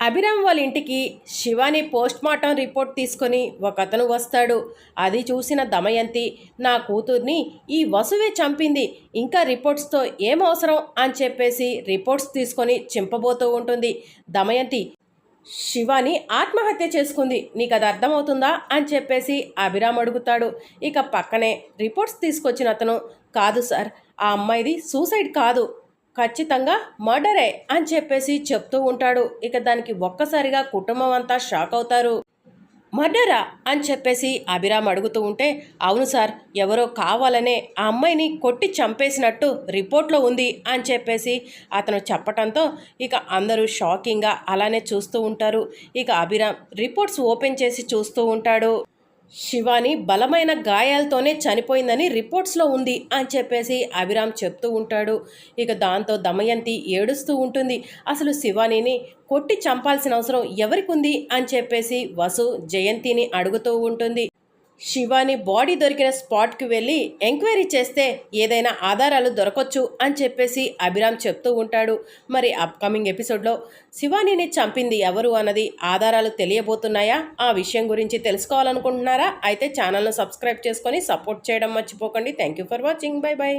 అభిరామ్ వాళ్ళ ఇంటికి Shivani post mortem report తీసుకొని ఒకతను వస్తాడు. అది చూసిన దమయంతి నా కూతుర్ని ఈ వసువే చంపింది ఇంకా రిపోర్ట్స్తో ఏం అవసరం అని చెప్పేసి రిపోర్ట్స్ తీసుకొని చింపబోతూ ఉంటుంది. దమయంతి శివాని ఆత్మహత్య చేసుకుంది నీకు అది అర్థమవుతుందా అని చెప్పేసి అభిరామ్ అడుగుతాడు. ఇక పక్కనే రిపోర్ట్స్ తీసుకొచ్చిన అతను కాదు సార్ ఆ అమ్మాయిది సూసైడ్ కాదు. ఖచ్చితంగా మర్డరే అని చెప్పేసి చెప్తూ ఉంటాడు. ఇక దానికి ఒక్కసారిగా కుటుంబం అంతా షాక్ అవుతారు. మర్డరా అని చెప్పేసి అభిరామ్ అడుగుతూ ఉంటే అవును సార్ ఎవరో కావాలనే ఆ అమ్మాయిని కొట్టి చంపేసినట్టు రిపోర్ట్లో ఉంది అని చెప్పేసి అతను చెప్పటంతో ఇక అందరూ షాకింగ్గా అలానే చూస్తూ ఉంటారు. ఇక అభిరామ్ రిపోర్ట్స్ ఓపెన్ చేసి చూస్తూ ఉంటాడు. శివాని బలమైన గాయాలతోనే చనిపోయిందని రిపోర్ట్స్లో ఉంది అని చెప్పేసి అభిరామ్ చెప్తూ ఉంటాడు. ఇక దాంతో దమయంతి ఏడుస్తూ ఉంటుంది. అసలు శివానిని కొట్టి చంపాల్సిన అవసరం ఎవరికి ఉంది అని చెప్పేసి వసు జయంతిని అడుగుతూ ఉంటుంది. శివాని బాడీ దొరికిన స్పాట్కి వెళ్ళి ఎంక్వైరీ చేస్తే ఏదైనా ఆధారాలు దొరకొచ్చు అని చెప్పేసి అభిరామ్ చెప్తూ ఉంటాడు. మరి అప్కమింగ్ ఎపిసోడ్లో శివానిని చంపింది ఎవరు అన్నది ఆధారాలు తెలియబోతున్నాయా? ఆ విషయం గురించి తెలుసుకోవాలనుకుంటున్నారా? అయితే ఛానల్ను సబ్స్క్రైబ్ చేసుకొని సపోర్ట్ చేయడం మర్చిపోకండి. Thank you for watching. Bye bye.